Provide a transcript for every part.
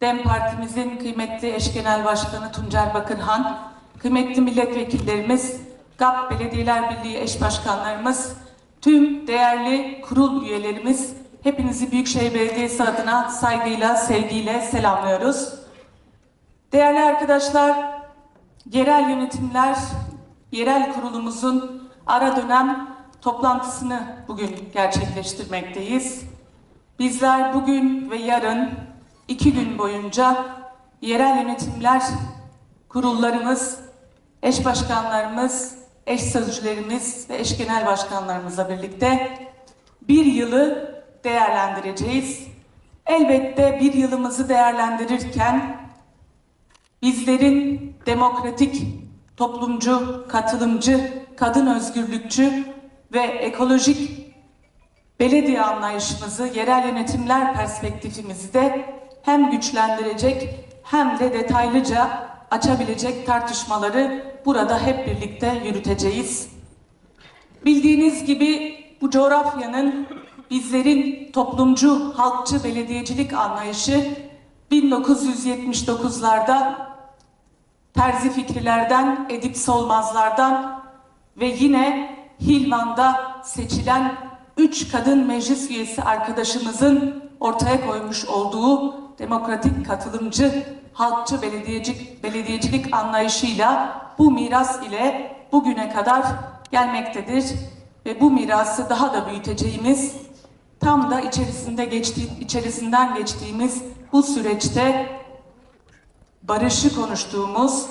DEM Partimizin kıymetli eş genel başkanı Tuncer Bakırhan, kıymetli milletvekillerimiz, GAP Belediyeler Birliği eş başkanlarımız, tüm değerli kurul üyelerimiz, hepinizi Büyükşehir Belediyesi adına saygıyla, sevgiyle selamlıyoruz. Değerli arkadaşlar, yerel yönetimler, yerel kurulumuzun ara dönem toplantısını bugün gerçekleştirmekteyiz. Bizler bugün ve yarın iki gün boyunca yerel yönetimler kurullarımız, eş başkanlarımız, eş sözcülerimiz ve eş genel başkanlarımızla birlikte bir yılı değerlendireceğiz. Elbette bir yılımızı değerlendirirken bizlerin demokratik, toplumcu, katılımcı, kadın özgürlükçü ve ekolojik belediye anlayışımızı, yerel yönetimler perspektifimizi de hem güçlendirecek hem de detaylıca açabilecek tartışmaları burada hep birlikte yürüteceğiz. Bildiğiniz gibi bu coğrafyanın bizlerin toplumcu, halkçı belediyecilik anlayışı 1979'larda Terzi Fikrilerden, Edip Solmazlardan ve yine Hilvan'da seçilen üç kadın meclis üyesi arkadaşımızın ortaya koymuş olduğu demokratik katılımcı, halkçı belediyecilik, belediyecilik anlayışıyla bu miras ile bugüne kadar gelmektedir. Ve bu mirası daha da büyüteceğimiz, tam da içerisinde geçti, içerisinden geçtiğimiz bu süreçte barışı konuştuğumuz,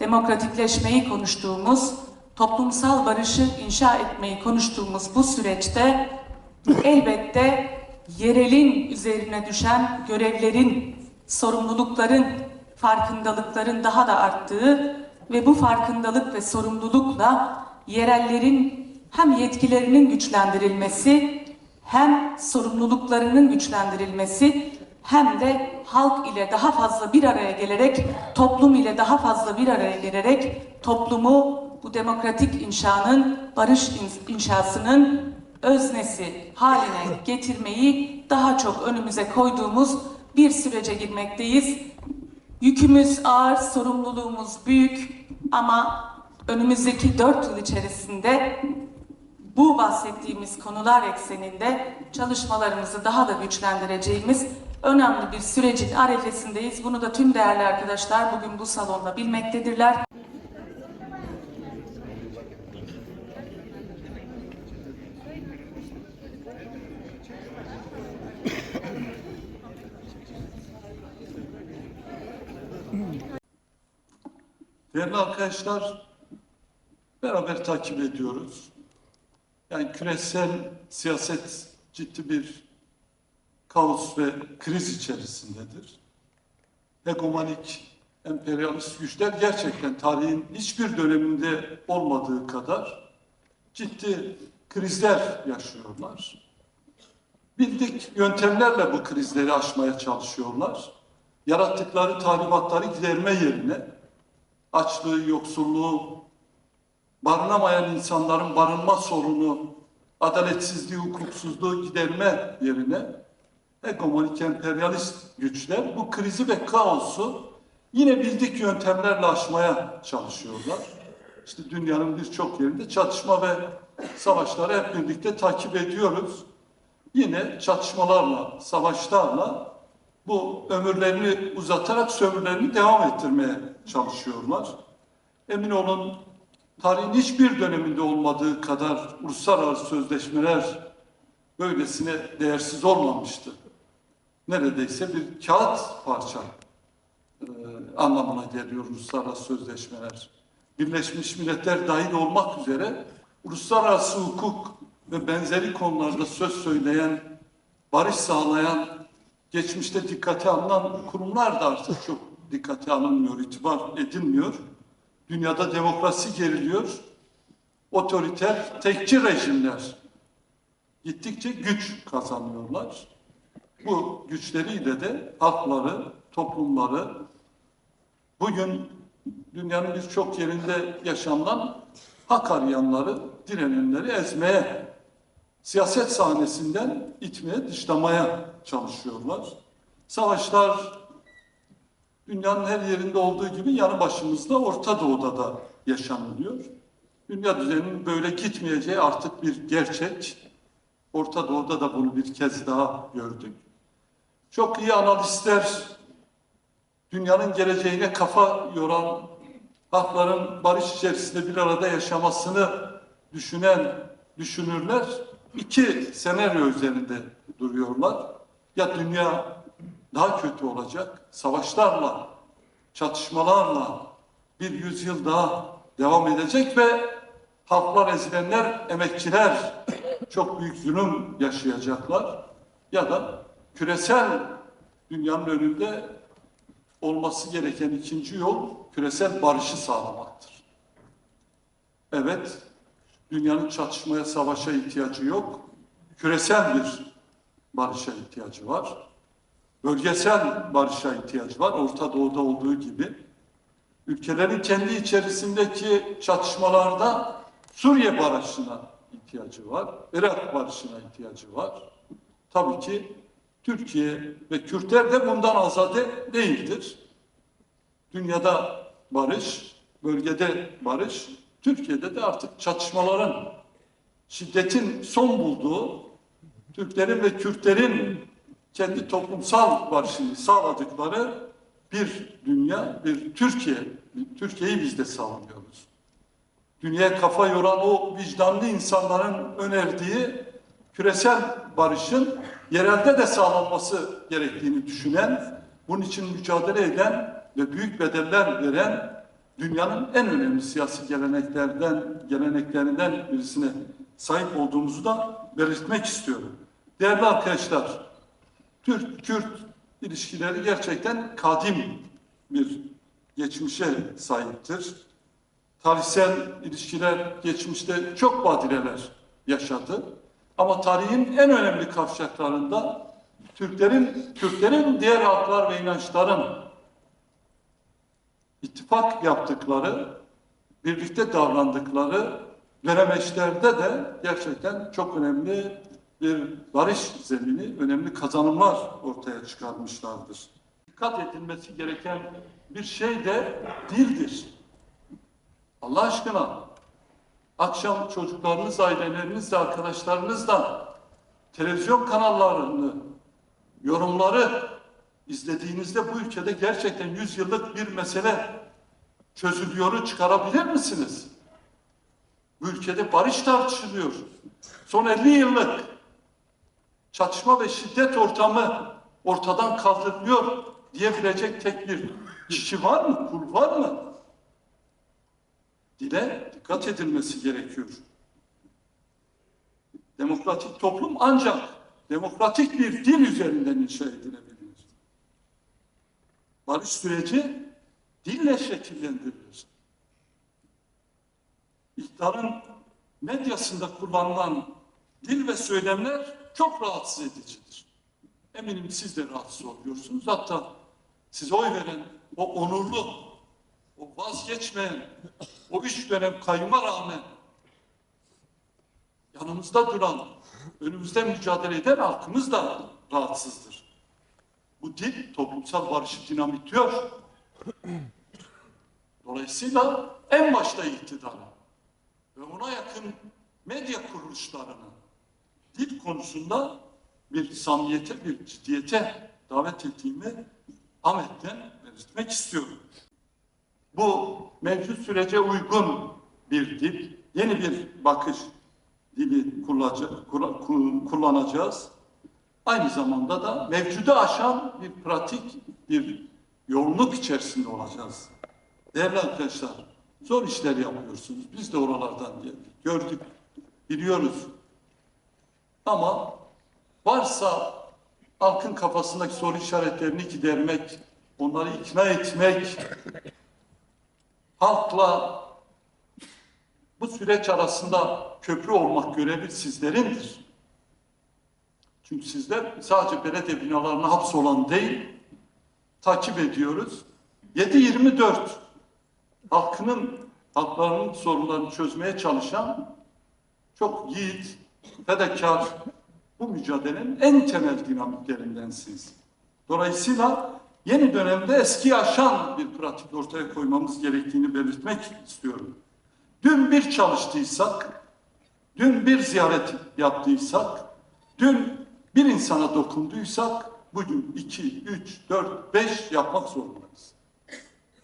demokratikleşmeyi konuştuğumuz, toplumsal barışı inşa etmeyi konuştuğumuz bu süreçte elbette yerelin üzerine düşen görevlerin, sorumlulukların, farkındalıkların daha da arttığı ve bu farkındalık ve sorumlulukla yerellerin hem yetkilerinin güçlendirilmesi hem sorumluluklarının güçlendirilmesi hem de halk ile daha fazla bir araya gelerek, toplum ile daha fazla bir araya gelerek toplumu bu demokratik inşanın, barış in- inşasının öznesi haline getirmeyi daha çok önümüze koyduğumuz bir sürece girmekteyiz. Yükümüz ağır, sorumluluğumuz büyük ama önümüzdeki dört yıl içerisinde bu bahsettiğimiz konular ekseninde çalışmalarımızı daha da güçlendireceğimiz önemli bir sürecin arefesindeyiz. Bunu da tüm değerli arkadaşlar bugün bu salonda bilmektedirler. Değerli arkadaşlar, beraber takip ediyoruz. Yani küresel siyaset ciddi bir kaos ve kriz içerisindedir. Hegemonik, emperyalist güçler gerçekten tarihin hiçbir döneminde olmadığı kadar ciddi krizler yaşıyorlar. Bildik yöntemlerle bu krizleri aşmaya çalışıyorlar. Yarattıkları talimatları giderme yerine açlığı, yoksulluğu, barınamayan insanların barınma sorunu, adaletsizliği, hukuksuzluğu giderme yerine hegemonik emperyalist güçler bu krizi ve kaosu yine bildik yöntemlerle aşmaya çalışıyorlar. İşte dünyanın birçok yerinde çatışma ve savaşları hep birlikte takip ediyoruz. Yine çatışmalarla, savaşlarla bu ömürlerini uzatarak sömürlerini devam ettirmeye çalışıyorlar. Emin olun tarihin hiçbir döneminde olmadığı kadar uluslararası sözleşmeler böylesine değersiz olmamıştı. Neredeyse bir kağıt parça e, anlamına geliyor uluslararası sözleşmeler. Birleşmiş Milletler dahil olmak üzere uluslararası hukuk ve benzeri konularda söz söyleyen, barış sağlayan, geçmişte dikkate alınan kurumlar da artık çok dikkate alınmıyor, itibar edilmiyor. Dünyada demokrasi geriliyor. Otoriter, tekçi rejimler gittikçe güç kazanıyorlar. Bu güçleriyle de halkları, toplumları bugün dünyanın birçok yerinde yaşanan hak arayanları, direnenleri ezmeye, siyaset sahnesinden itmeye, dışlamaya çalışıyorlar. Savaşlar dünyanın her yerinde olduğu gibi yanı başımızda Orta Doğu'da da yaşanılıyor. Dünya düzeninin böyle gitmeyeceği artık bir gerçek. Orta Doğu'da da bunu bir kez daha gördük. Çok iyi analistler, dünyanın geleceğine kafa yoran, halkların barış içerisinde bir arada yaşamasını düşünen düşünürler iki senaryo üzerinde duruyorlar. Ya dünya daha kötü olacak, savaşlarla, çatışmalarla bir yüzyıl daha devam edecek ve halklar ezilenler, emekçiler çok büyük zulüm yaşayacaklar. Ya da küresel dünyanın önünde olması gereken ikinci yol küresel barışı sağlamaktır. Evet, dünyanın çatışmaya, savaşa ihtiyacı yok. Küresel bir barışa ihtiyacı var. Bölgesel barışa ihtiyacı var. Orta Doğu'da olduğu gibi. Ülkelerin kendi içerisindeki çatışmalarda Suriye barışına ihtiyacı var. Irak barışına ihtiyacı var. Tabii ki Türkiye ve Kürtler de bundan azade değildir. Dünyada barış, bölgede barış, Türkiye'de de artık çatışmaların, şiddetin son bulduğu, Türklerin ve Kürtlerin kendi toplumsal barışını sağladıkları bir dünya, bir Türkiye, Türkiye'yi biz de sağlıyoruz. Dünyaya kafa yoran o vicdanlı insanların önerdiği küresel barışın yerelde de sağlanması gerektiğini düşünen, bunun için mücadele eden ve büyük bedeller veren dünyanın en önemli siyasi geleneklerden geleneklerinden birisine sahip olduğumuzu da belirtmek istiyorum. Değerli arkadaşlar, Türk-Kürt ilişkileri gerçekten kadim bir geçmişe sahiptir. Tarihsel ilişkiler geçmişte çok badireler yaşadı. Ama tarihin en önemli kavşaklarında Türklerin, Türklerin diğer halklar ve inançların ittifak yaptıkları, birlikte davrandıkları dönemeçlerde de gerçekten çok önemli bir barış zemini, önemli kazanımlar ortaya çıkarmışlardır. Dikkat edilmesi gereken bir şey de dildir. Allah aşkına akşam çocuklarınız, ailelerinizle, arkadaşlarınızla televizyon kanallarını, yorumları izlediğinizde bu ülkede gerçekten 100 yıllık bir mesele çözülüyoru çıkarabilir misiniz? Bu ülkede barış tartışılıyor. Son 50 yıllık çatışma ve şiddet ortamı ortadan kaldırılıyor diyebilecek tek bir kişi var mı? Kul var mı? Dile dikkat edilmesi gerekiyor. Demokratik toplum ancak demokratik bir dil üzerinden inşa edilebilir. Barış süreci dille şekillendirilir. İktidarın medyasında kullanılan dil ve söylemler çok rahatsız edicidir. Eminim siz de rahatsız oluyorsunuz. Hatta size oy veren o onurlu, o vazgeçmeyen, o üç dönem kayyuma rağmen yanımızda duran, önümüzde mücadele eden halkımız da rahatsızdır. Bu dil toplumsal barışı dinamitliyor. Dolayısıyla en başta iktidara ve ona yakın medya kuruluşlarını dil konusunda bir samimiyete, bir ciddiyete davet ettiğimi Ahmet'ten belirtmek istiyorum. Bu mevcut sürece uygun bir dil, yeni bir bakış dili kullanacağız. Aynı zamanda da mevcudu aşan bir pratik, bir yoğunluk içerisinde olacağız. Değerli arkadaşlar, zor işler yapıyorsunuz. Biz de oralardan gördük, biliyoruz. Ama varsa halkın kafasındaki soru işaretlerini gidermek, onları ikna etmek, halkla bu süreç arasında köprü olmak görevi sizlerindir. Çünkü sizler sadece belediye binalarına hapsolan değil, takip ediyoruz. 7-24 halkının, halklarının sorunlarını çözmeye çalışan çok yiğit, fedakar bu mücadelenin en temel dinamiklerindensiniz. Dolayısıyla yeni dönemde eski aşan bir pratik ortaya koymamız gerektiğini belirtmek istiyorum. Dün bir çalıştıysak, dün bir ziyaret yaptıysak, dün bir insana dokunduysak, bugün iki, üç, dört, beş yapmak zorundayız.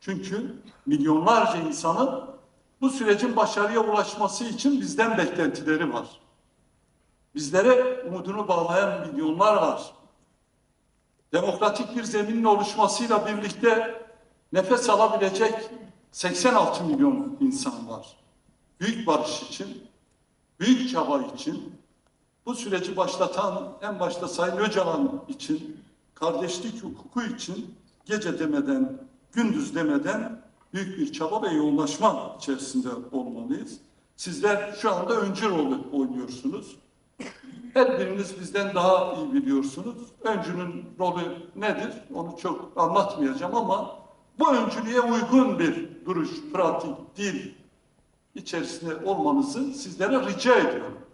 Çünkü milyonlarca insanın bu sürecin başarıya ulaşması için bizden beklentileri var. Bizlere umudunu bağlayan milyonlar var. Demokratik bir zeminin oluşmasıyla birlikte nefes alabilecek 86 milyon insan var. Büyük barış için, büyük çaba için, bu süreci başlatan en başta Sayın Öcalan için, kardeşlik hukuku için gece demeden, gündüz demeden büyük bir çaba ve yoğunlaşma içerisinde olmalıyız. Sizler şu anda öncü rolü oynuyorsunuz. Her biriniz bizden daha iyi biliyorsunuz. Öncünün rolü nedir? Onu çok anlatmayacağım ama bu öncülüğe uygun bir duruş, pratik, dil içerisinde olmanızı sizlere rica ediyorum.